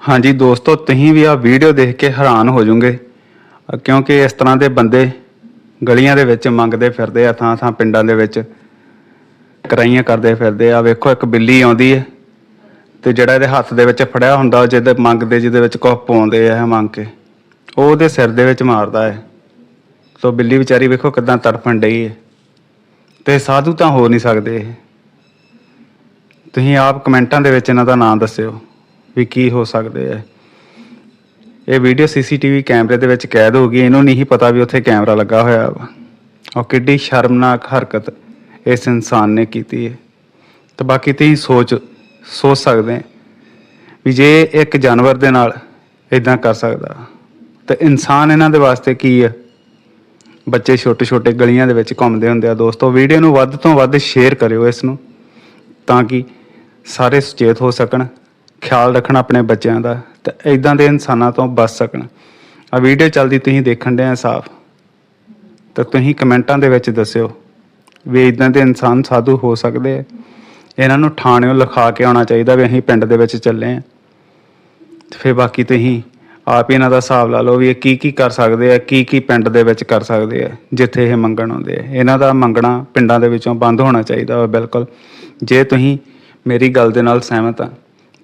ਹਾਂਜੀ ਦੋਸਤੋ, ਤੁਸੀਂ ਵੀ ਆ ਵੀਡੀਓ ਦੇਖ ਕੇ ਹੈਰਾਨ ਹੋ ਜਾਓਗੇ ਕਿਉਂਕਿ ਇਸ ਤਰ੍ਹਾਂ ਦੇ ਬੰਦੇ ਗਲੀਆਂ ਦੇ ਵਿੱਚ ਮੰਗਦੇ ਫਿਰਦੇ ਆ, ਥਾਂ ਥਾਂ ਪਿੰਡਾਂ ਦੇ ਵਿੱਚ ਕਰਾਈਆਂ ਕਰਦੇ ਫਿਰਦੇ ਆ। ਵੇਖੋ, ਇੱਕ ਬਿੱਲੀ ਆਉਂਦੀ ਹੈ ਤੇ ਜਿਹੜਾ ਇਹਦੇ ਹੱਥ ਦੇ ਵਿੱਚ ਫੜਿਆ ਹੁੰਦਾ ਜਿਹਦੇ ਮੰਗਦੇ, ਜਿਹਦੇ ਵਿੱਚ ਕੁਝ ਪਾਉਂਦੇ ਆ ਮੰਗ ਕੇ, ਉਹ ਉਹਦੇ ਸਿਰ ਦੇ ਵਿੱਚ ਮਾਰਦਾ ਹੈ ਸੋ ਬਿੱਲੀ ਵਿਚਾਰੀ ਵੇਖੋ ਕਿਦਾਂ ਤੜਫਣ ਡਈ ਹੈ ਤੇ ਸਾਧੂ ਤਾਂ ਹੋ ਨਹੀਂ ਸਕਦੇ ਇਹ। ਤੁਸੀਂ ਆਪ ਕਮੈਂਟਾਂ ਦੇ ਵਿੱਚ ਇਹਨਾਂ ਦਾ ਨਾਮ ਦੱਸਿਓ। ਵੀ ਕੀ ਹੋ ਸਕਦੇ ਆ। ਇਹ ਵੀਡੀਓ ਸੀਸੀਟੀਵੀ ਕੈਮਰੇ ਦੇ ਵਿੱਚ ਕੈਦ ਹੋ ਗਈ, ਇਹਨੂੰ ਨਹੀਂ ਪਤਾ ਵੀ ਉੱਥੇ ਕੈਮਰਾ ਲੱਗਾ ਹੋਇਆ ਵਾ। ਉਹ ਕਿੱਡੀ ਸ਼ਰਮਨਾਕ ਹਰਕਤ ਇਸ ਇਨਸਾਨ ਨੇ ਕੀਤੀ ਹੈ। ਤੇ ਬਾਕੀ ਤੁਸੀਂ ਸੋਚ ਸੋਚ ਸਕਦੇ ਆ ਵੀ ਜੇ ਇੱਕ ਜਾਨਵਰ ਦੇ ਨਾਲ ਇਦਾਂ ਕਰ ਸਕਦਾ, ਤੇ ਇਨਸਾਨ ਇਹਨਾਂ ਦੇ ਵਾਸਤੇ ਕੀ ਹੈ ਬੱਚੇ ਛੋਟੇ ਛੋਟੇ ਗਲੀਆਂ ਦੇ ਵਿੱਚ ਘੁੰਮਦੇ ਹੁੰਦੇ ਆ ਦੋਸਤੋ ਵੀਡੀਓ ਨੂੰ ਵੱਧ ਤੋਂ ਵੱਧ ਸ਼ੇਅਰ ਕਰਿਓ ਇਸ ਨੂੰ, ਤਾਂ ਕਿ ਸਾਰੇ ਸੁਚੇਤ ਹੋ ਸਕਣ। ਖਿਆਲ ਰੱਖਣ ਆਪਣੇ ਬੱਚਿਆਂ ਦਾ ਤੇ ਇਦਾਂ ਦੇ ਇਨਸਾਨਾਂ ਤੋਂ ਬਚ ਸਕਣ। ਆ ਵੀਡੀਓ ਚੱਲਦੀ ਤੁਸੀਂ ਦੇਖਣ ਦੇ ਆ ਸਾਫ਼। ਤਾਂ ਤੁਸੀਂ ਕਮੈਂਟਾਂ ਦੇ ਵਿੱਚ ਦੱਸਿਓ ਵੀ ਇਦਾਂ ਦੇ ਇਨਸਾਨ ਸਾਧੂ ਹੋ ਸਕਦੇ ਆ। ਇਹਨਾਂ ਨੂੰ ਥਾਣਿਓਂ ਲਿਖਾ ਕੇ ਆਉਣਾ ਚਾਹੀਦਾ ਵੀ ਅਸੀਂ ਪਿੰਡ ਦੇ ਵਿੱਚ ਚੱਲੇ ਆ। ਤੇ ਫਿਰ ਬਾਕੀ ਤੁਸੀਂ ਆਪ ਹੀ ਇਹਨਾਂ ਦਾ ਹਿਸਾਬ ਲਾ ਲਓ ਵੀ ਇਹ ਕੀ ਕੀ ਕਰ ਸਕਦੇ ਆ, ਕੀ ਕੀ ਪਿੰਡ ਦੇ ਵਿੱਚ ਕਰ ਸਕਦੇ ਆ, ਜਿੱਥੇ ਇਹ ਮੰਗਣ ਆਉਂਦੇ ਆ। ਇਹਨਾਂ ਦਾ ਮੰਗਣਾ ਪਿੰਡਾਂ ਦੇ ਵਿੱਚੋਂ ਬੰਦ ਹੋਣਾ ਚਾਹੀਦਾ ਵਾ ਬਿਲਕੁਲ। ਜੇ ਤੁਸੀਂ ਮੇਰੀ ਗੱਲ ਦੇ ਨਾਲ ਸਹਿਮਤ ਆ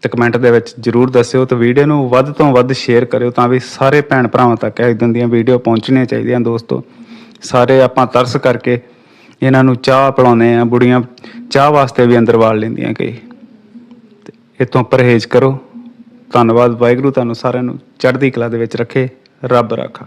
ਤੇ ਕਮੈਂਟ ਦੇ ਵਿੱਚ ਜਰੂਰ ਦੱਸਿਓ ਤੇ ਵੀਡੀਓ ਨੂੰ ਵੱਧ ਤੋਂ ਵੱਧ ਸ਼ੇਅਰ ਕਰਿਓ ਤਾਂ ਵੀ ਸਾਰੇ ਭੈਣ ਭਰਾਵਾਂ ਤੱਕ ਇਦਾਂ ਦੀਆਂ ਵੀਡੀਓ ਪਹੁੰਚਣੀਆਂ ਚਾਹੀਦੀਆਂ ਦੋਸਤੋ। ਸਾਰੇ ਆਪਾਂ ਤਰਸ ਕਰਕੇ ਇਹਨਾਂ ਨੂੰ ਚਾਹ ਪਿਲਾਉਂਦੇ ਆ ਬੁੜੀਆਂ ਚਾਹ ਵਾਸਤੇ ਵੀ ਅੰਦਰ ਵਾਲ ਲੈਂਦੀਆਂ ਕਈ। ਤੇ ਇਤੋਂ ਪਰਹੇਜ਼ ਕਰੋ। ਧੰਨਵਾਦ, ਵਾਹਿਗੁਰੂ ਤੁਹਾਨੂੰ ਸਾਰਿਆਂ ਨੂੰ ਚੜ੍ਹਦੀ ਕਲਾ ਦੇ ਵਿੱਚ ਰੱਖੇ। ਰੱਬ ਰਾਖਾ।